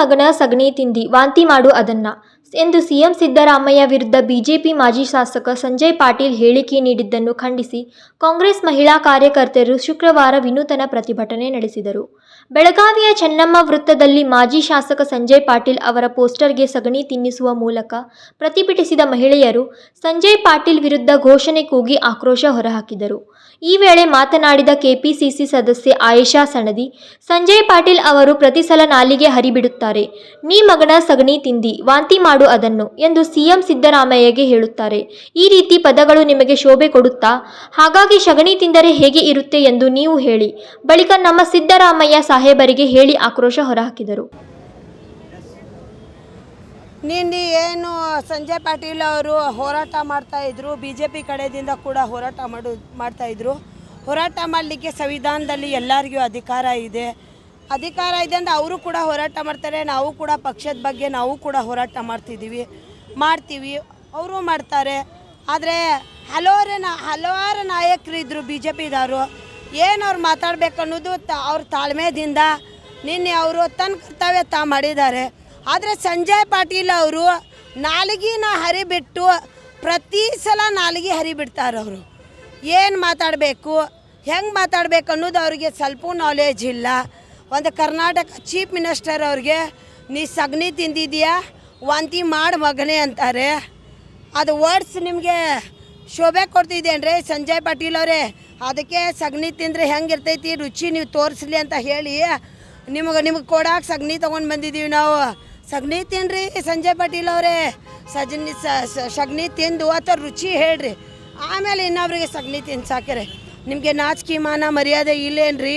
ಮಗನ ಸಗಣಿ ತಿಂದಿ ವಾಂತಿ ಮಾಡು ಅದನ್ನ. ಎಂದು ಸಿಎಂ ಸಿದ್ದರಾಮಯ್ಯ ವಿರುದ್ಧ ಬಿಜೆಪಿ ಮಾಜಿ ಶಾಸಕ ಸಂಜಯ್ ಪಾಟೀಲ್ ಹೇಳಿಕೆ ನೀಡಿದ್ದನ್ನು ಖಂಡಿಸಿ ಕಾಂಗ್ರೆಸ್ ಮಹಿಳಾ ಕಾರ್ಯಕರ್ತರು ಶುಕ್ರವಾರ ವಿನೂತನ ಪ್ರತಿಭಟನೆ ನಡೆಸಿದರು. ಬೆಳಗಾವಿಯ ಚೆನ್ನಮ್ಮ ವೃತ್ತದಲ್ಲಿ ಮಾಜಿ ಶಾಸಕ ಸಂಜಯ್ ಪಾಟೀಲ್ ಅವರ ಪೋಸ್ಟರ್ಗೆ ಸಗಣಿ ತಿನ್ನಿಸುವ ಮೂಲಕ ಪ್ರತಿಭಟಿಸಿದ ಮಹಿಳೆಯರು ಸಂಜಯ್ ಪಾಟೀಲ್ ವಿರುದ್ಧ ಘೋಷಣೆ ಕೂಗಿ ಆಕ್ರೋಶ ಹೊರಹಾಕಿದರು. ಈ ವೇಳೆ ಮಾತನಾಡಿದ ಕೆಪಿಸಿಸಿ ಸದಸ್ಯೆ ಆಯೇಷಾ ಸಣದಿ, ಸಂಜಯ್ ಪಾಟೀಲ್ ಅವರು ಪ್ರತಿ ಸಲ ನಾಲಿಗೆ ಹರಿಬಿಡುತ್ತಾರೆ. ನೀ ಮಗನ ಸಗಣಿ ತಿಂದಿ, ವಾಂತಿ ಮಾಡು ಅದನ್ನು ಎಂದು ಸಿಎಂ ಸಿದ್ದರಾಮಯ್ಯಗೆ ಹೇಳುತ್ತಾರೆ. ಈ ರೀತಿ ಪದಗಳು ನಿಮಗೆ ಶೋಭೆ ಕೊಡುತ್ತಾ? ಹಾಗಾಗಿ ಶಗಣಿ ತಿಂದರೆ ಹೇಗೆ ಇರುತ್ತೆ ಎಂದು ನೀವು ಹೇಳಿ. ಬಳಿಕ ನಮ್ಮ ಸಿದ್ದರಾಮಯ್ಯ ಸಾಹೇಬರಿಗೆ ಹೇಳಿ ಆಕ್ರೋಶ ಹೊರಹಾಕಿದರು. ನಿನ್ನೆ ಏನು ಸಂಜಯ್ ಪಾಟೀಲ್ ಅವರು ಹೋರಾಟ ಮಾಡ್ತಾ ಇದ್ರು ಬಿ ಜೆ ಪಿ ಕಡೆಯಿಂದ ಕೂಡ ಹೋರಾಟ ಮಾಡು, ಮಾಡ್ತಾ ಇದ್ರು. ಹೋರಾಟ ಮಾಡಲಿಕ್ಕೆ ಸಂವಿಧಾನದಲ್ಲಿ ಎಲ್ಲರಿಗೂ ಅಧಿಕಾರ ಇದೆ. ಅಧಿಕಾರ ಇದೆ ಅಂದರೆ ಅವರು ಕೂಡ ಹೋರಾಟ ಮಾಡ್ತಾರೆ, ನಾವು ಕೂಡ ಪಕ್ಷದ ಬಗ್ಗೆ ನಾವು ಕೂಡ ಹೋರಾಟ ಮಾಡ್ತಿದ್ದೀವಿ, ಮಾಡ್ತೀವಿ, ಅವರು ಮಾಡ್ತಾರೆ. ಆದರೆ ಹಲವಾರು ನಾ, ಹಲವಾರು ನಾಯಕರು ಇದ್ದರು ಬಿ ಜೆ ಪಿದವರು ಏನು ಅವ್ರು ಮಾತಾಡ್ಬೇಕು ಅನ್ನೋದು ತ, ಅವ್ರ ತಾಳ್ಮೆದಿಂದ ನಿನ್ನೆ ಅವರು ತನ್ನ ಕರ್ತವ್ಯ ತಾ ಮಾಡಿದ್ದಾರೆ. ಆದರೆ ಸಂಜಯ್ ಪಾಟೀಲ್ ಅವರು ನಾಲಿಗೆನ ಹರಿಬಿಟ್ಟು ಪ್ರತಿ ಸಲ ನಾಲಿಗೆ ಹರಿಬಿಡ್ತಾರೆ ಅವರು. ಏನು ಮಾತಾಡಬೇಕು, ಹೆಂಗೆ ಮಾತಾಡಬೇಕು ಅನ್ನೋದು ಅವರಿಗೆ ಸ್ವಲ್ಪ ನಾಲೇಜ್ ಇಲ್ಲ. ಒಂದು ಕರ್ನಾಟಕ ಚೀಫ್ ಮಿನಿಸ್ಟರ್ ಅವ್ರಿಗೆ, ನೀ ಸಗಣಿ ತಿಂದಿದ್ಯಾ? ವಾಂತಿ ಮಾಡಿ ಮಗನೇ ಅಂತಾರೆ. ಅದು ವರ್ಡ್ಸ್ ನಿಮಗೆ ಶೋಭೆ ಕೊಡ್ತಿದ್ದೇನ್ರಿ ಸಂಜಯ್ ಪಾಟೀಲ್ ಅವರೇ, ಅದಕ್ಕೆ ಸಗಣಿ ತಿಂದರೆ ಹೆಂಗಿರ್ತೈತಿ? ರುಚಿ ನೀವು ತೋರಿಸ್ಲಿ ಅಂತ ಹೇಳಿ ನಿಮಗೆ ನಿಮಗೆ ಕೊಡಾಕ ಸಗಣಿ ತೊಗೊಂಡು ಬಂದಿದ್ದೀವಿ ನಾವು. ಸಗಣಿ ತಿನ್ರಿ ಸಂಜಯ್ ಪಾಟೀಲ್ ಅವರೇ, ಸಜನಿ ಸಗಣಿ ತಿಂದು ಅಥವಾ ರುಚಿ ಹೇಳ್ರಿ. ಆಮೇಲೆ ಇನ್ನೊಬ್ರಿಗೆ ಸಗಣಿ ತಿನ್ಸಾಕ್ರಿ ನಿಮಗೆ ನಾಚಿಕೆ ಮಾನ ಮರ್ಯಾದೆ ಇಲ್ಲೇನ್ರಿ?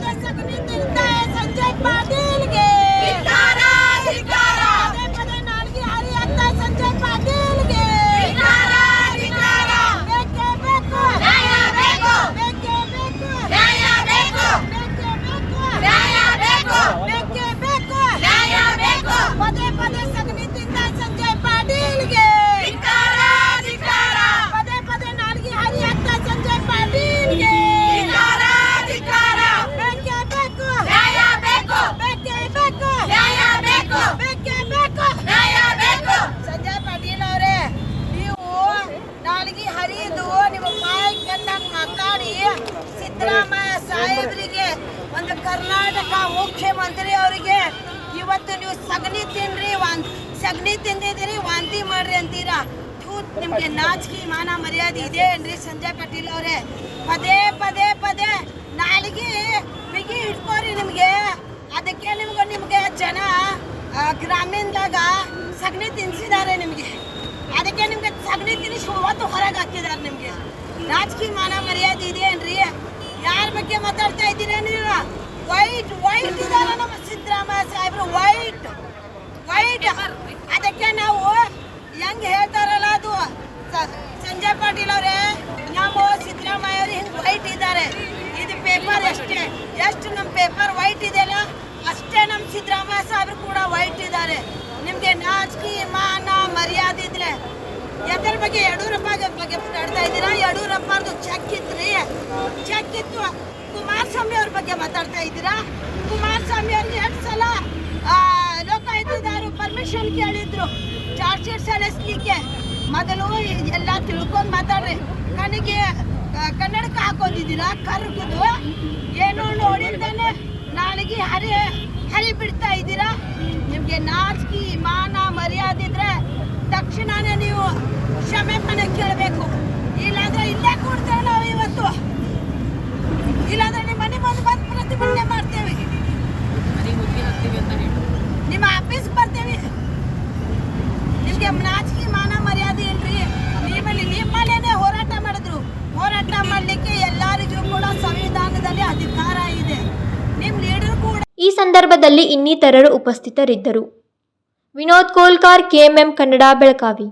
ಸಂಜಯ್ ಪಾಟೀಲ್ಗೆ ಸಂಜಯ್ ಪಾಟೀಲ್ಗೆ ಬೇಕೇ ಬೇಕು ಬೇಕೇ ಬೇಕು ಬೇಕೇ ಬೇಕು ಪದೇ ಪದೇ ಸಗಣಿ ತಿಂದ ಸಂಜಯ್ ಪಾಟೀಲ್ಗೆ ಪದೇ ಪದೇ ನಾಲ್ಗೆ ಹರಿ ಅಂತ ಸಂಜಯ್ ಪಾಟೀಲ್ಗೆ ಬೇಕೇ ಬೇಕು ಬೇಕೇ ಬೇಕು ಬೇಕೇ ಬೇಕು ಸಂಜಯ್ ಪಾಟೀಲ್ ಅವರೇ ನೀವು ನಾಲ್ಗೆ ಹರಿದು ನಿಮ್ಮ ಬಾಯಿ ಕಂಡಂಗ್ ಮಾತಾಡಿ ಸಿದ್ದರಾಮಯ್ಯ ಸಾಹೇಬ್ರಿಗೆ ಒಂದು ಕರ್ನಾಟಕ ಮುಖ್ಯಮಂತ್ರಿ ಅವರಿಗೆ ಇವತ್ತು ನೀವು ಸಗಣಿ ತಿನ್ರಿ, ವಾಂತ್, ಸಗಣಿ ತಿಂದಿದ್ದೀರಿ, ವಾಂತಿ ಮಾಡ್ರಿ ಅಂತೀರಾ? ನಿಮ್ಗೆ ನಾಚಿಕೆ, ಮಾನ ಮರ್ಯಾದೆ ಇದೆ ಏನ್ರಿ ಸಂಜಯ್ ಪಾಟೀಲ್ ಅವರೇ? ಪದೇ ಪದೇ ಪದೇ ನಾಲಿಗೆ ಬಿಗಿ ಹಿಡ್ಕೋರಿ ನಿಮಗೆ. ಅದಕ್ಕೆ ನಿಮ್ಗೆ, ನಿಮಗೆ ಜನ ಗ್ರಾಮೀಣದಾಗ ಸಗಣಿ ತಿನ್ಸಿದ್ದಾರೆ ನಿಮಗೆ. ಅದಕ್ಕೆ ನಿಮ್ಗೆ ಸಗಣಿ ತಿನ್ನಿಸಿ ಹೊರಗೆ ಹಾಕಿದ್ದಾರೆ ನಿಮಗೆ. ರಾಜಕೀಯ ಮಾನ ಮರ್ಯಾದೆ ಇದೆ ಏನ್ರಿ? ಯಾರ ಬಗ್ಗೆ ಮಾತಾಡ್ತಾ ಇದ್ದೀರಾ ನೀವು? ವೈಟ್ ವೈಟ್ ಇದಾರೆ ನಮ್ಮ ಸಿದ್ದರಾಮಯ್ಯ ಸಾಹೇಬ್ರು ವೈಟ್ ವೈಟ್ ಅದಕ್ಕೆ ನಾವು ಹೆಂಗ್ ಹೇಳ್ತಾರಲ್ಲ ಅದು? ಸಂಜಯ್ ಪಾಟೀಲ್ ಅವರೇ, ನಾವು ಸಿದ್ದರಾಮಯ್ಯ ಅವ್ರು ಹಿಂಗ್ ವೈಟ್ ಇದ್ದಾರೆ. ಇದು ಪೇಪರ್ ಅಷ್ಟೇ ಎಷ್ಟು ನಮ್ಮ ಪೇಪರ್ ವೈಟ್ ಇದೆಯಲ್ಲ, ಅಷ್ಟೇ ನಮ್ಮ ಸಿದ್ದರಾಮಯ್ಯ ಸಾಹೇಬ್ರು ಕೂಡ ವೈಟ್ ಇದ್ದಾರೆ. ನಿಮಗೆ ನಾಚಿಕೆ, ಮಾನ, ಮರ್ಯಾದೆ ಇದ್ರೆ, ಎದ್ರ ಬಗ್ಗೆ ಯಡಿಯೂರಪ್ಪ ಬಗ್ಗೆ ಮಾತಾಡ್ತಾ ಇದ್ದೀರಾ? ಯಡಿಯೂರಪ್ಪರ್ದು ಚೆಕ್ ಇತ್ರಿ ಚೆಕ್ ಇತ್ತು ಕುಮಾರಸ್ವಾಮಿ ಅವ್ರ ಬಗ್ಗೆ ಮಾತಾಡ್ತಾ ಇದ್ದೀರಾ? ಕುಮಾರಸ್ವಾಮಿ ಅವ್ರಿಗೆ ಎರಡು ಸಲ ಲೋಕಾಯುಕ್ತದವರು ಪರ್ಮಿಷನ್ ಕೇಳಿದ್ರು. ಚಾರ್ಜ್ ಶೀಟ್ ಸಲ್ಲಿಸ್ಲಿಕ್ಕೆ ಮೊದಲು ಎಲ್ಲ ತಿಳ್ಕೊಂಡು ಮಾತಾಡ್ರಿ. ನನಗೆ ಕನ್ನಡಕ್ಕೆ ಕನ್ನಡಕ ಹಾಕೋದಿದ್ದೀರಾ ಕರ್ಗುದು. ಏನು ನೋಡಿದ್ದಾನೆ ನಾಳೆಗೆ ಹರಿ ಹರಿ ಬಿಡ್ತಾ ಇದ್ದೀರಾ? ನಿಮಗೆ ನಾಚಿಕೆ, ಮಾನ ಮರ್ಯಾದಿದ್ರೆ ತಕ್ಷಣನೇ ನೀವು ಕ್ಷಮೆ ಮನೆ ಕೇಳಬೇಕು ಇಲ್ಲಾಂದ್ರೆ ಇಲ್ಲೇ ಕೂಡ್ತೇವೆ ನಾವು ಇವತ್ತು ಇಲ್ಲಾಂದ್ರೆ ನಿಮ್ಮ ಮನೆ ಮುಂದೆ ಬಂದು ಪ್ರತಿಭಟನೆ ಮಾಡ್ತೇವೆ ನಿಮ್ಮ ಆಫೀಸ್ ಬರ್ತೇವೆ ನಿಮ್ಗೆ ನಾಚಿಕೆ ಮಾನ ಮರ್ಯಾದೆ ಇಲ್ರಿ ನಿಮ್ಮಲ್ಲಿ ನಿಮ್ಮಲ್ಲೇನೆ ಹೋರಾಟ ಮಾಡಿದ್ರು ಹೋರಾಟ ಮಾಡ್ಲಿಕ್ಕೆ ಎಲ್ಲರಿಗೂ ಕೂಡ ಸಂವಿಧಾನದಲ್ಲಿ ಅಧಿಕಾರ ಇದೆ ನಿಮ್ ಲೀಡರ್ ಕೂಡ ಈ ಸಂದರ್ಭದಲ್ಲಿ ಇನ್ನಿತರರು ಉಪಸ್ಥಿತರಿದ್ದರು. ವಿನೋದ್ ಕೋಲ್ಕಾರ್ ಕೆಎಂಎಂ ಕನ್ನಡ ಬೆಳಗಾವಿ.